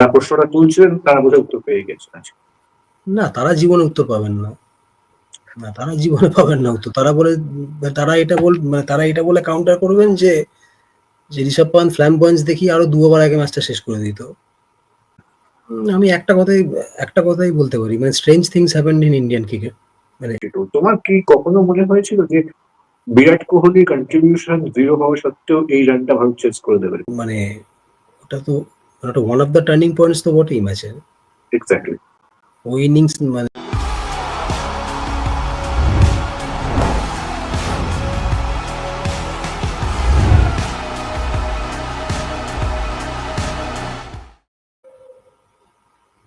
প্রশ্নটা তুলছেন তারা বোধহয় উত্তর পেয়ে গেছেন আজকে। না তারা জীবনে উত্তর পাবেন না। না তারা জীবনে পাবেন না উত্তর। তারা বলে তারা এটা বল মানে তারা এটা বলে কাউন্টার করবেন যে যে ঋষভ পান্থ ফ্ল্যাম পয়েন্টস দেখি আরও দু ওভার আগে ম্যাচটা শেষ করে দিত। আমি একটা কথাই একটা কথাই বলতে পারি মানে strange things happen in Indian cricket মানে তোমার কি কখনো মনে হয়েছিল যে বিরাট কোহলি কন্ট্রিবিউশন জিরো হওয়া সত্ত্বেও এই রানটা ভারত চেস করে দেবে? মানে ওটা তো ওটা one of the turning points তো বটেই ম্যাচের। এক্স্যাক্টলি ওই ইনিংস মানে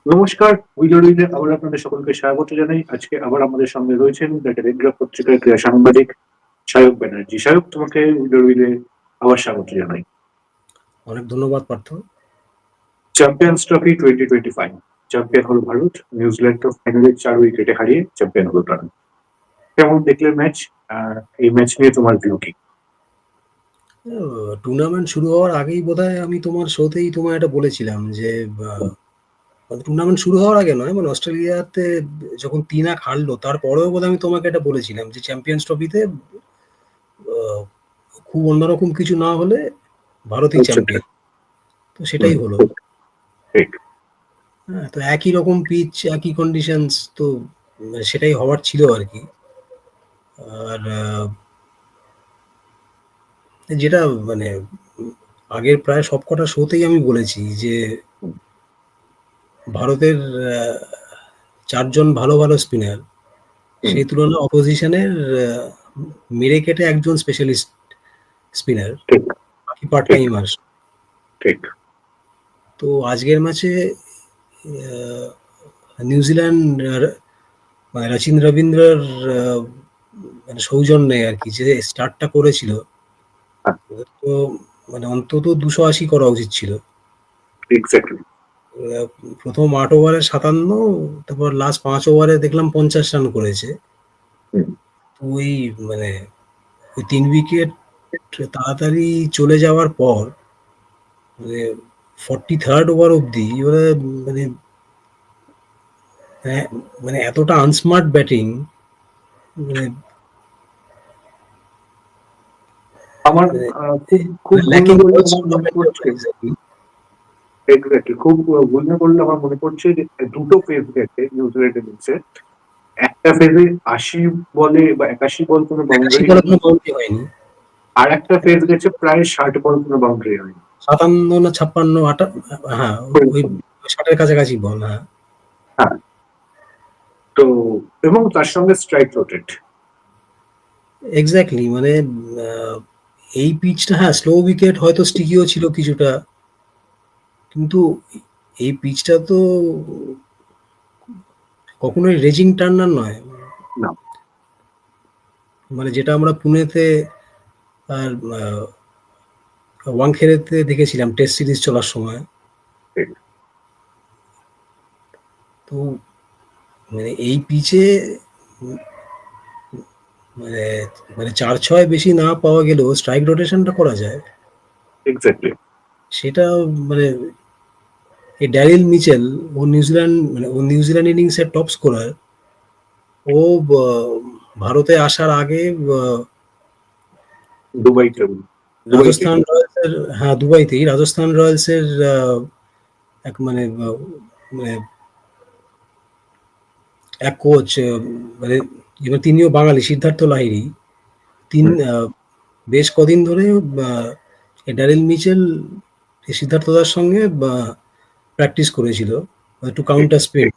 নমস্কার উইজার উইজে আবার আপনাদের সকলকে স্বাগত জানাই। আজকে আবার আমাদের সঙ্গে রয়েছেন দ্য টেলিগ্রাফ পত্রিকার ক্রীড়া সাংবাদিক সায়ক ব্যানার্জি। সায়ক তোমাকে উইজার উইজে আবার স্বাগত জানাই। অনেক ধন্যবাদ Partha. Champions trophy twenty twenty five champion হল ভারত নিউজিল্যান্ড তো ফাইনালে চার উইকেটে হারিয়ে চ্যাম্পিয়ন হল তারা কেমন দেখলে ম্যাচ এই ম্যাচ নিয়ে তোমার ভিউ কি? টুর্নামেন্ট শুরু হওয়ার আগেই বোধহয় আমি তোমার শোতেই তোমায় এটা বলেছিলাম যে টুর্নামেন্ট শুরু হওয়ার আগে নয় মানে অস্ট্রেলিয়াতে যখন তিন এক হারলো তারপরেও বোধহয় আমি তোমাকে এটা বলেছিলাম যে চ্যাম্পিয়ন্স ট্রফিতে খুব অন্যরকম কিছু না হলে ভারতই। চ্যাম্পিয়ন তো সেটাই হলো। ঠিক হ্যাঁ তো একই রকম পিচ একই কন্ডিশনস তো মানে সেটাই হওয়ার ছিল আর কি আর যেটা মানে আগের প্রায় সবকটা শোতেই আমি বলেছি যে ভারতের চারজন ভালো ভালো স্পিনার সেই তুলনায় অপোজিশনের মেরে কেটে একজন স্পেশালিস্ট স্পিনার বাকি পার্ট টাইমার ঠিক। তো আজকের ম্যাচে নিউজিল্যান্ড মানে রচিন রবীন্দ্রর মানে সৌজন্যে আর কি যে স্টার্টটা করেছিল। হ্যাঁ। তো মানে অন্তত দুশো আশি করা উচিত ছিল। প্রথম আট ওভারে সাতান্ন তারপর লাস্ট পাঁচ ওভারে দেখলাম পঞ্চাশ রান করেছে। তো ওই মানে ওই তিন উইকেট তাড়াতাড়ি চলে যাওয়ার পর মানে ফর্টি থার্ড ওভার অবধি এবারে মানে হ্যাঁ, মানে এতটা আনস্মার্ট ব্যাটিং মানে আমার খুব মনে. এক্স্যাক্টলি খুব করলে আমার মনে পড়ছে দুটো ফেজ গেছে নিউজিল্যান্ড ইনিংসে একটা ফেজে আশি বলে বা একাশি বল কোনো বাউন্ডারি কোনো হয়নি। আর একটা ফেজ গেছে প্রায় ষাট বল কোনো বাউন্ডারি হয়নি। সাতান্ন না ছাপ্পান্ন আটা হ্যাঁ ওই ষাটের কাছাকাছি বল হ্যাঁ। তো এবং তার সঙ্গে স্ট্রাইক রোটেট এক্স্যাক্টলি মানে এই পিচটা হ্যাঁ স্লো উইকেট হয়তো স্টিকিও ছিল কিছুটা কিন্তু এই পিচটা তো কখনোই রেজিং টার্নার নয়। মানে যেটা আমরা পুনেতে আর ওয়াংখেড়েতে দেখেছিলাম টেস্ট সিরিজ চলার সময়। তো মানে এই পিচে মানে মানে চার ছয় বেশি না পাওয়া গেলেও স্ট্রাইক রোটেশনটা করা যায়। এক্স্যাক্টলি সেটা মানে এই ড্যারিল মিচেল ও নিউজিল্যান্ড মানে ও নিউজিল্যান্ড ইনিংসের টপ স্কোরার ও ভারতে আসার আগে দুবাই রাজস্থান হ্যাঁ দুবাইতেই। রাজস্থান রয়্যালসের এক মানে মানে এক কোচ মানে এবার তিনিও বাঙালি সিদ্ধার্থ লাহিড়ী। তিন বেশ কদিন ধরে ড্যারিল মিচেল এই সিদ্ধার্থদার সঙ্গে প্র্যাকটিস করেছিল টু কাউন্টার স্পিন.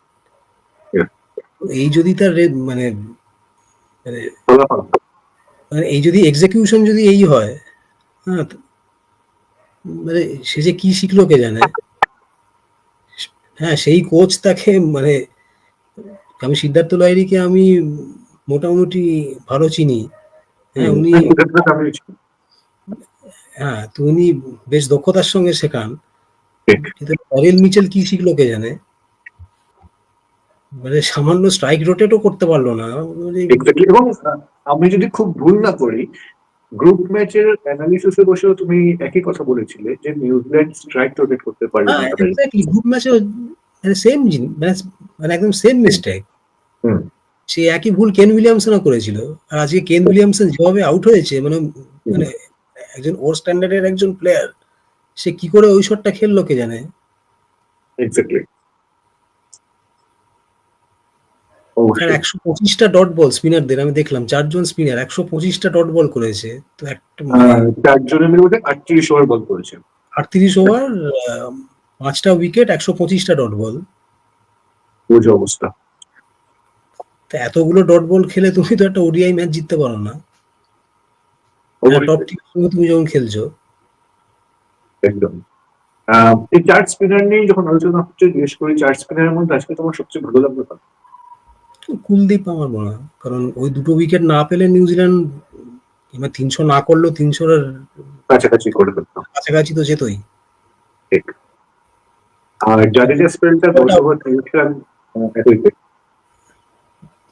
এই যদি তার মানে মানে মানে এই যদি এক্সিকিউশন যদি এই হয় হ্যাঁ মানে সে যে কি শিখলো কে জানে? হ্যাঁ সেই কোচ তাকে মানে আমি সিদ্ধার্থ লাইরিকে আমি মোটামুটি ভালো চিনি। হ্যাঁ উনি হ্যাঁ তো উনি বেশ দক্ষতার সঙ্গে শেখান। কিন্তু অরেল মিচেল কি শিখলো কে জানে? মানে সামান্য স্ট্রাইক রোটেটও করতে পারল না। মানে এবং আমি যদি খুব ভুল না করি গ্রুপ ম্যাচের অ্যানালিসিসে বসেও তুমি একই কথা বলেছিলে যে নিউজিল্যান্ড স্ট্রাইক রোটেট করতে পারবে না এক্স্যাক্টলি গ্রুপ ম্যাচে মানে সেম মানে মানে একদম সেম মিস্টেক হুম। সে একই ভুল কেন উইলিয়ামসনও করেছিল। আর আজকে কেন উইলিয়ামসন যেভাবে আউট হয়েছে মানে মানে একজন ওর স্ট্যান্ডার্ডের একজন প্লেয়ার সে কি করে ওই শটটা খেললো কে জানে? এক্স্যাক্টলি আর একশো পঁচিশটা ডট বল স্পিনারদের আমি দেখলাম চারজন স্পিনার একশো পঁচিশটা ডট বল করেছে। তো একটা চারজনের মধ্যে আটত্রিশ ওভার বল করেছে। আটত্রিশ ওভার পাঁচটা উইকেট একশো পঁচিশটা ডট বল বুঝে অবস্থা। তো এতগুলো ডট বল খেলে তুমি তো একটা ওডিআই ম্যাচ জিততে পারো না। টপ টিমের তুমি যখন খেলছো। একদম। এই চার স্পিনার নিয়ে যখন আলোচনা হচ্ছে জিজ্ঞেস করি চার স্পিনারের মধ্যে আজকে তোমার সবচেয়ে ভালো কাকে? কুলদীপ আমার মনে হয়। কারণ ওই দুটো উইকেট না পেলে নিউজিল্যান্ড কিংবা তিনশো না করলেও তিনশোর কাছাকাছি করে ফেলতো কাছাকাছি তো যেতই। ঠিক। আর জাদেজা স্পেলটা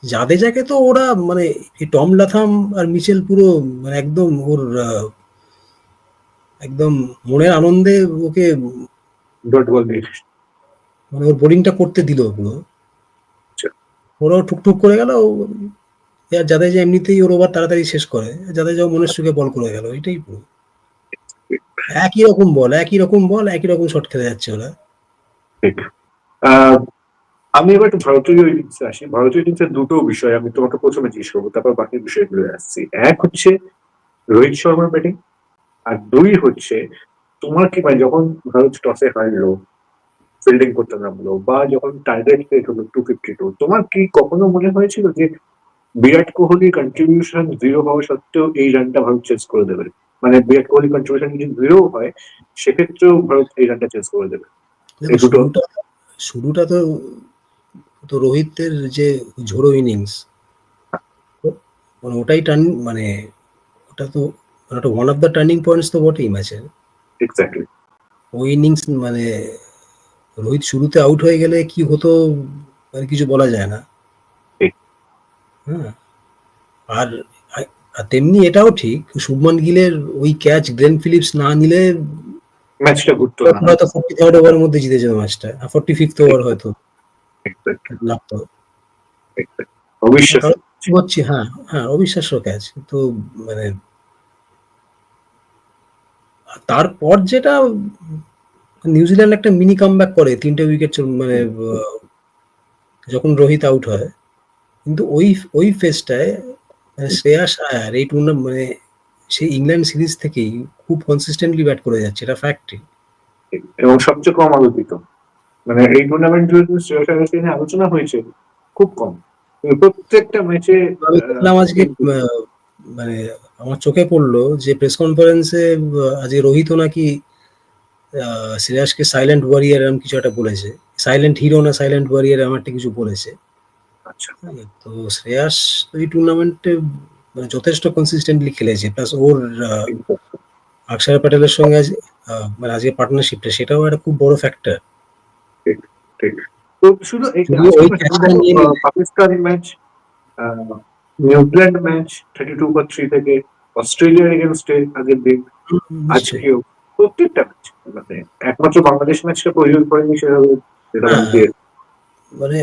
জাদেজাকে তো ওরা মানে টম লাথাম আর মিচেল পুরো মানে একদম ওর একদম মনের আনন্দে ওকে ডট বল মানে ওর বোলিংটা করতে দিল পুরো। ওরাও টুকটুক করে গেল আর জাদেজা এমনিতেই ওর ওভার তাড়াতাড়ি শেষ করে জাদেজাও মনের সুখে বল করে গেল, এটাই পুরো। একই রকম বল, একই রকম বল, একই রকম শট খেলে যাচ্ছে ওরা। ঠিক। আমি এবার একটু ভারতীয় ইনিংসে আসি। ভারতীয় ইনিংসের দুটো বিষয় আমি তোমাকে প্রথমে জিজ্ঞেস করব, তারপর বাকি বিষয়গুলো আসছি। এক হচ্ছে রোহিত শর্মার ব্যাটিং আর দুই হচ্ছে তোমার কি মানে যখন ভারত টসে হারলো ফিল্ডিং করতে নামলো বা যখন টার্গেট রেট হলো টু ফিফটি টু তোমার কি কখনো মনে হয়েছিল যে বিরাট কোহলি কন্ট্রিবিউশন জিরো হওয়া সত্ত্বেও এই রানটা ভারত চেস করে দেবে? মানে বিরাট কোহলি কন্ট্রিবিউশন যদি জিরো হয় সেক্ষেত্রেও ভারত এই রানটা চেস করে দেবে। শুরুটা তো তো রোহিতের যে ঝোড়ো ইনিংস মানে ওটাই টার্ন মানে ওটা তো মানে ওটা one of the turning points তো বটেই ম্যাচের। এক্স্যাক্টলি ওই ইনিংস মানে রোহিত শুরুতে আউট হয়ে গেলে কি হতো মানে কিছু বলা যায় না। হ্যাঁ। আর আর তেমনি এটাও ঠিক শুভমান গিলের ওই ক্যাচ গ্লেন ফিলিপস না নিলে ম্যাচটা ঘুরতো হয়তো ফোর্টি থার্ড ওভারের মধ্যে জিতে যেত ম্যাচটা ফোর্টি ফিফথ ওভার হয়তো লাগতো। Exactly. অবিশ্বাস হচ্ছে হ্যাঁ হ্যাঁ অবিশ্বাস্য ক্যাচ তো মানে আর তারপর যেটা নিউজিল্যান্ড একটা মিনি কামব্যাক করে তিনটে উইকেট মানে যখন রোহিত আউট হয় কিন্তু ওই ওই ফেজটায় শ্রেয়াস আয়ার এই টুর্নামেন্ট মানে সেই ইংল্যান্ড সিরিজ থেকেই খুব কনসিস্টেন্টলি ব্যাট করে যাচ্ছে এটা ফ্যাক্টরি এবং সবচেয়ে কম আলোচিত। মানে এই টুর্নামেন্ট জুড়ে শ্রেয়স আয়ারকে নিয়ে আলোচনা হয়েছে খুব কম। প্রত্যেকটা ম্যাচে দেখলাম আজকে মানে আমার চোখে পড়ল যে প্রেস কনফারেন্সে আজকে রোহিত নাকি শ্রেয়াসকে সাইলেন্ট ওয়ারিয়ার এরকম কিছু একটা বলেছে। সাইলেন্ট হিরো না সাইলেন্ট ওয়ারিয়ার এরকম একটা কিছু বলেছে। আচ্ছা। তো শ্রেয়াস এই টুর্নামেন্টে মানে যথেষ্ট কনসিস্টেন্টলি খেলেছে। প্লাস ওর অক্ষর প্যাটেলের সঙ্গে আজ মানে আজকে পার্টনারশিপটা সেটাও একটা খুব বড় ফ্যাক্টর ঠিক তো শুধু Pakistan match New Zealand match thirty two বা থ্রি থেকে অস্ট্রেলিয়ার এগেনস্টে আগের দিন। আজকেও প্রত্যেকটা ম্যাচ মানে একমাত্র বাংলাদেশ ম্যাচটা প্রয়োজন করেনি সেটা মানে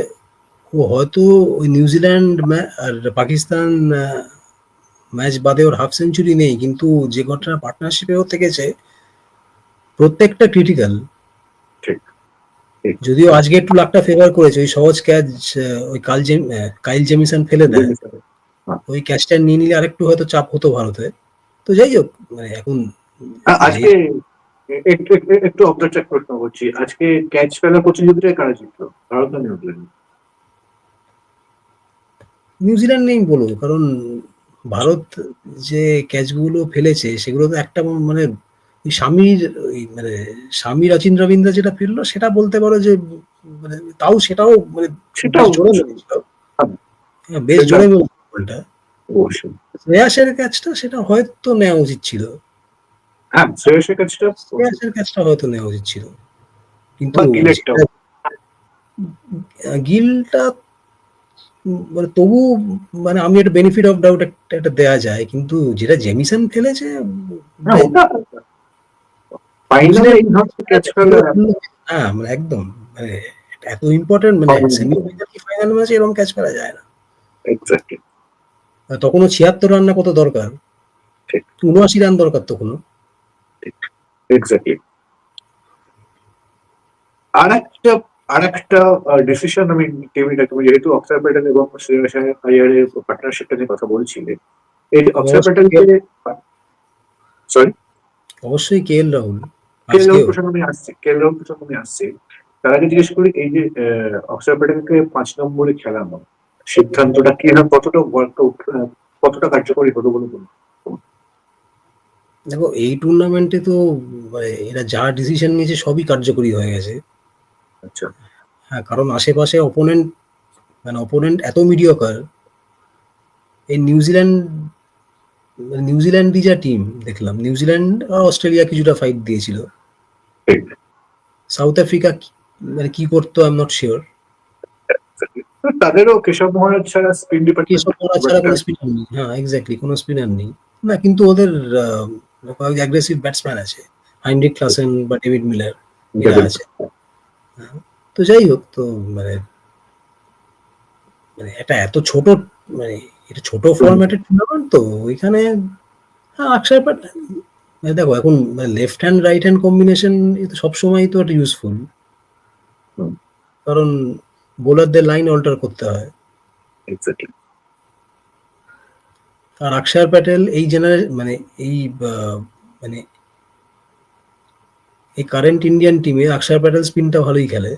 ও হয়তো ওই নিউজিল্যান্ড আর পাকিস্তান ম্যাচ বাদে ওর হাফ সেঞ্চুরি নেই কিন্তু যে কটা পার্টনারশিপেও থেকেছে প্রত্যেকটা ক্রিটিক্যাল। যদিও আজকে একটু লাকটা ফেভার করেছে ওই সহজ ক্যাচ ওই কাল জেম কাইল জেমিসন ফেলে দেয়। ওই ক্যাচটা নিয়ে নিলে আরেকটু হয়তো চাপ হতো ভারতে তো যাই হোক মানে এখন আজকে একটু অফ দ্য ট্র্যাক প্রশ্ন করছি আজকে ক্যাচ ফেলা প্রতিযোগিতায় কারা জিতলো? ভারত না নিউজিল্যান্ড? নিউজিল্যান্ড নেই বলো কারণ ভারত যে ক্যাচগুলো ফেলেছে সেগুলো তো একটা মানে স্বামীর ওই মানে স্বামীর অচিন রবীন্দ্র যেটা ফেলল সেটা বলতে পারো যে মানে তাও সেটাও মানে সেটাও বেশ জোরে হ্যাঁ। হ্যাঁ, বেশ জোরে বলটা। শ্রেয়াসের ক্যাচটা সেটা হয়তো নেওয়া উচিত ছিল। হ্যাঁ শ্রেয়সের কাজটা শ্রেয়াসের ক্যাচটা হয়তো নেওয়া উচিত ছিল। কিন্তু বা গিলেরটাও। সেটা- গিলটা মানে তবু মানে আমি একটা বেনিফিট অফ ডাউট একটা দেওয়া যায় কিন্তু যেটা জেমিসন খেলেছে ফেলে হ্যাঁ মানে একদম মানে এত ইম্পর্টেন্ট মানে কি ফাইনাল ম্যাচে এরকম ক্যাচ ফেলা যায় না। তখনও ছিয়াত্তর রান না কত দরকার। উনআশি রান দরকার তখনও। এক্স্যাক্টলি আর একটা আর একটা ডিসিশন আমি টিভিটা তুমি যেহেতু অক্ষয় প্যাটেল এবং শ্রেয়াস আয়ারের পার্টনারশিপটা নিয়ে কথা বলছিলে এই অক্ষয় সরি অবশ্যই কে এল রাহুল। কে এল রাহুল প্রসঙ্গে আমি আসছি কে এল রাহুল প্রসঙ্গে আমি আসছি। তার আগে জিজ্ঞেস করি এই যে অক্ষয় প্যাটেলকে পাঁচ নম্বরে খেলানো সিদ্ধান্তটা কি না কতটা কতটা কার্যকরী হলো বলে মনে হয়? দেখো এই টুর্নামেন্টে তো মানে এরা যা ডিসিশন নিয়েছে সবই কার্যকরী হয়ে গেছে। আচ্ছা। হ্যাঁ কারণ আশেপাশে অপোনেন্ট মানে অপোনেন্ট এত মিডিয়কার এই নিউজিল্যান্ড মানে নিউজিল্যান্ডই যা টিম দেখলাম নিউজিল্যান্ড আর অস্ট্রেলিয়া কিছুটা ফাইট দিয়েছিল। সাউথ আফ্রিকা মানে কি করতো আই এম নট শিওর তাদেরও কেশব মহারাজ ছাড়া স্পিন কেশব মহারাজ ছাড়া কোনো স্পিনার নেই হ্যাঁ এক্স্যাক্টলি কোনো স্পিনার নেই। না কিন্তু ওদের অ্যাগ্রেসিভ ব্যাটসম্যান আছে। হাইন্ড্রিক ক্লাসেন বা ডেভিড মিলার এরা আছে। হ্যাঁ, তো যাই হোক তো মানে মানে এটা এত ছোট মানে এটা ছোট ফরম্যাটের টুর্নামেন্ট তো ওইখানে হ্যাঁ অক্ষয় প্যাটেল মানে দেখো এখন left hand right hand combination সবসময় তো একটা ইউজফুল। কারণ বোলারদের লাইন অল্টার করতে হয়। এক্স্যাক্টলি আর অক্ষর প্যাটেল এই জেনারেল মানে এই মানে এই কারেন্ট ইন্ডিয়ান টিমে অক্ষর প্যাটেল স্পিনটা ভালোই খেলে।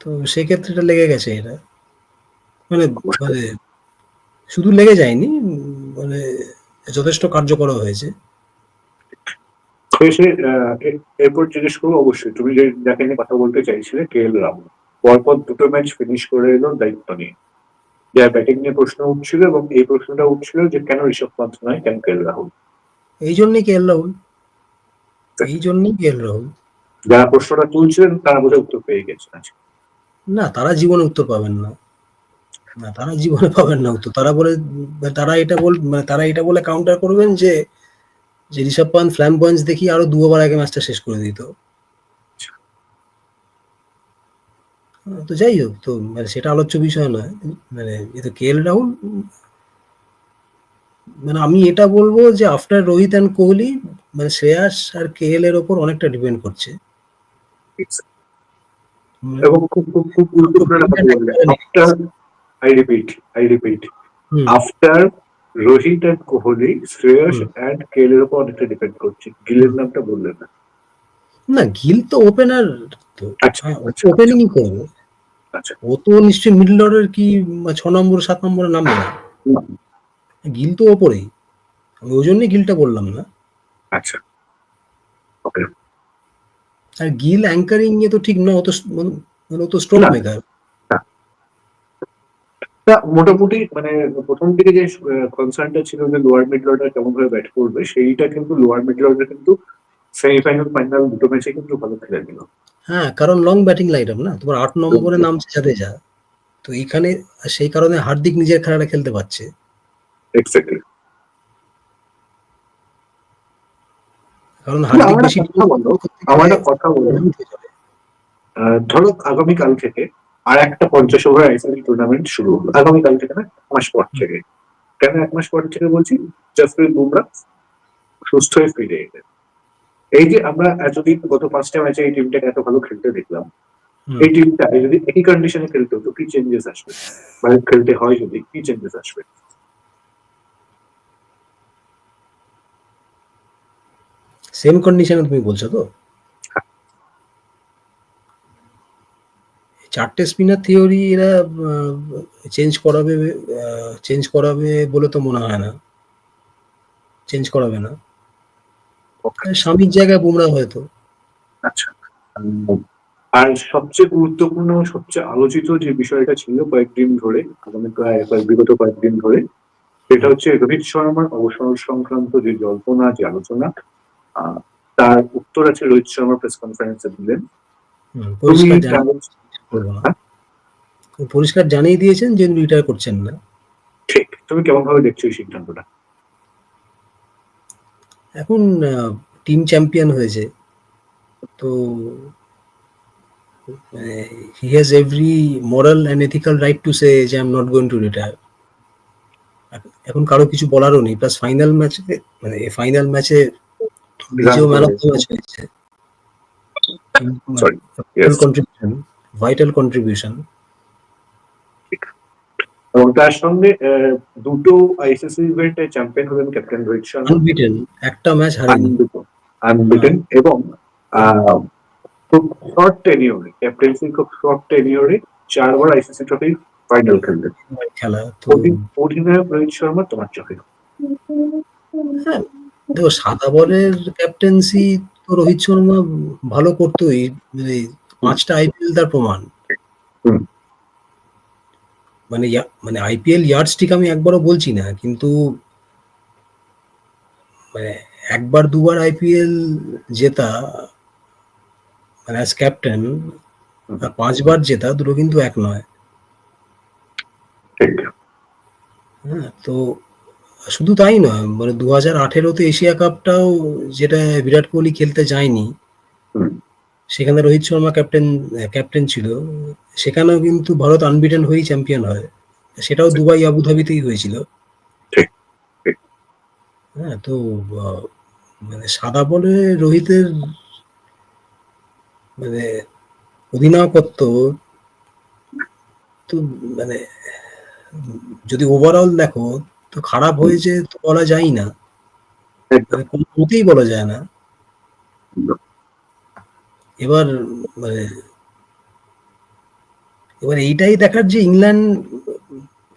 তো সেক্ষেত্রে এটা লেগে গেছে এটা। মানে মানে শুধু লেগে যায়নি মানে যথেষ্ট কার্যকর হয়েছে। আহ, এরপর জিজ্ঞেস করব অবশ্যই। তুমি যে যাকে নিয়ে কথা বলতে চাইছিলে কে এল রাহুল। পরপর দুটো ম্যাচ ফিনিশ করে এলো দায়িত্ব নিয়ে। যার ব্যাটিং নিয়ে প্রশ্ন উঠছিল এবং এই প্রশ্নটা উঠছিল যে কেন ঋষভ পান্ত নয় কেন কে রাহুল? এই জন্যই কে রাহুল। এই জন্যই কে রাহুল। যারা প্রশ্নটা তুলছিলেন তারা বোধহয় উত্তর পেয়ে গেছেন আজকে। না তারা জীবনে উত্তর পাবেন না। না তারা জীবনে পাবেন না উত্তর। তারা বলে তারা এটা বল মানে তারা এটা বলে কাউন্টার করবেন যে যে ঋষভ পান্ত ফ্ল্যাম পয়েন্টস দেখি আরও দু ওভার আগে ম্যাচটা শেষ করে দিত হ্যাঁ, তো যাই হোক তো মানে সেটা আলোচ্য বিষয় নয়। মানে এ তো কে এল রাহুল মানে আমি এটা বলব যে আফটার রোহিত অ্যান্ড কোহলি মানে শ্রেয়াস আর কে এল এর ওপর অনেকটা ডিপেন্ড করছে। এবং খুব খুব খুব গুরুত্বপূর্ণ একটা কথা বললেন। After I repeat I repeat after Rohit and Kohli Shreyas. And কেলের উপর অনেকটা ডিপেন্ড করছে। গিলের নামটা বললেন না। না গিল তো ওপেনার তো আচ্ছা হ্যাঁ, আচ্ছা। ওপেনিংই করবে। ও তো নিশ্চয়ই মিডল অর্ডার কি ছ নম্বর সাত নম্বরে নামবে না। গিল তো ওপরেই। আমি ওই জন্যই গিলটা বললাম না। আচ্ছা। ওকে আর গিল অ্যাঙ্কারিং এ তো ঠিক না ও তো মানে ও তো স্ট্রোক মেকার মোটামুটি মানে প্রথম দিকে যে কনসার্নটা ছিল যে লোয়ার মিডল অর্ডার কেমন ভাবে ব্যাট করবে সেইটা কিন্তু লোয়ার মিডল অর্ডার কিন্তু সেমিফাইনাল ফাইনাল দুটো ম্যাচে কিন্তু ভালো খেলে দিল হ্যাঁ কারণ লং ব্যাটিং লাইন আপ না। তোমার আট নম্বরে নামছে জাদেজা তো এইখানে সেই কারণে হার্দিক নিজের খেলাটা খেলতে পারছে। এক্স্যাক্টলি কারণ হার্দিক বেশি আমার কথা বলো। ধরো আগামীকাল থেকে আর একটা পঞ্চাশ ওভার আইসিএল টুর্নামেন্ট শুরু হলো। আগামীকাল থেকে না এক মাস পর থেকে। কেন এক মাস পর থেকে বলছি? জসপ্রীত বুমরা সুস্থ হয়ে ফিরে এলেন। এই যে আমরা এতদিন গত পাঁচটা ম্যাচে এই টিমটাকে এত ভালো খেলতে দেখলাম। এই টিমটা যদি একই কন্ডিশনে খেলতে হতো কি চেঞ্জেস আসবে? মানে খেলতে হয় যদি কি চেঞ্জেস আসবে? সেম কন্ডিশনে তুমি বলছো তো? চারটে স্পিনার থিওরি এরা চেঞ্জ করাবে চেঞ্জ করাবে বলে তো মনে হয় না। চেঞ্জ করাবে না। Okay, স্বামীর জায়গায় বুমরা হয়তো আচ্ছা। আর সবচেয়ে গুরুত্বপূর্ণ সবচেয়ে আলোচিত যে বিষয়টা ছিল কয়েকদিন ধরে আগামী প্রায় বিগত কয়েকদিন ধরে সেটা হচ্ছে রোহিত শর্মার অবসর সংক্রান্ত যে জল্পনা যে আলোচনা তার উত্তর আছে রোহিত শর্মা প্রেস কনফারেন্সে দিলেন। হ্যাঁ? পরিষ্কার জানিয়ে দিয়েছেন যে রিটায়ার করছেন না। ঠিক। তুমি কেমন ভাবে দেখছ এই সিদ্ধান্তটা? এখন টিম চ্যাম্পিয়ন হয়েছে। তো he has every moral and ethical right to say যে I am not going to retire এখন কারও কিছু বলারও নেই। প্লাস ফাইনাল ম্যাচে মানে ফাইনাল ম্যাচে নিজেও ম্যান অফ দ্য ম্যাচ হয়েছে। ভাইটাল কন্ট্রিবিউশন এবং তার সঙ্গে দুটো আইসিসি ইভেন্টে চ্যাম্পিয়ন হলেন ক্যাপ্টেন রোহিত শর্মা। আনবিটেন একটা ম্যাচ হারেনি আনবিটেন এবং খুব শর্ট টেনিওরে ক্যাপ্টেন্সি খুব শর্ট টেনিওরে চারবার আইসিসি ট্রফি ফাইনাল খেললেন। খেলা তো অধিনায়ক রোহিত শর্মা তোমার চোখে হ্যাঁ, দেখো সাদা বলের ক্যাপ্টেন্সি তো রোহিত শর্মা ভালো করতোই মানে পাঁচটা আইপিএল তার প্রমাণ। মানে মানে আইপিএল ইয়ার্ডস্টিক আমি একবারও বলছি না কিন্তু মানে একবার দুবার আইপিএল জেতা মানে অ্যাজ ক্যাপ্টেন আর পাঁচবার জেতা দুটো কিন্তু এক নয় হ্যাঁ তো শুধু তাই নয় মানে দু হাজার আঠেরোতে এশিয়া কাপটাও যেটা বিরাট কোহলি খেলতে যায়নি। সেখানে রোহিত শর্মা ক্যাপ্টেন ক্যাপ্টেন ছিল। সেখানেও কিন্তু ভারত আনবিটেন হয়েই চ্যাম্পিয়ন হয়। সেটাও দুবাই আবুধাবিতেই হয়েছিল। হ্যাঁ তো মানে সাদা বলে রোহিতের মানে অধিনায়কত্ব তো মানে যদি ওভারঅল দেখো তো খারাপ হয়েছে তো বলা যায় না। মানে কোনো মতেই বলা যায় না। এবার মানে এবার এইটাই দেখার যে ইংল্যান্ড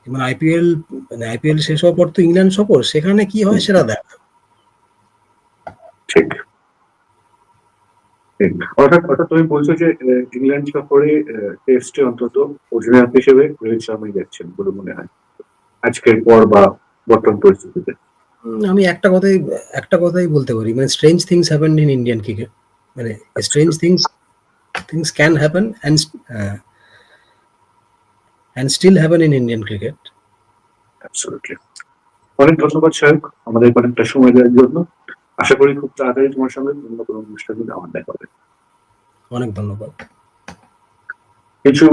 মানে আইপিএল মানে আইপিএল শেষ হওয়ার পর তো ইংল্যান্ড সফর সেখানে কি হয় সেটা দেখ। ঠিক। ঠিক। অর্থাৎ অর্থাৎ তুমি বলছো যে ইংল্যান্ড সফরে টেস্টে অন্তত অধিনায়ক হিসেবে রোহিত শর্মাই যাচ্ছেন বলে মনে হয়। আজকের পর বা বর্তমান পরিস্থিতিতে। আমি একটা কথাই একটা কথাই বলতে পারি মানে strange things happen in Indian cricket মানে strange things things can happen and and still happen in Indian cricket absolutely অনেক ধন্যবাদ সাহেব আমাদের অনেকটা সময় দেওয়ার জন্য। আশা করি খুব তাড়াতাড়ি তোমার সঙ্গে অন্য কোনো অনুষ্ঠানে আমার দেখা হবে। অনেক ধন্যবাদ। কিছু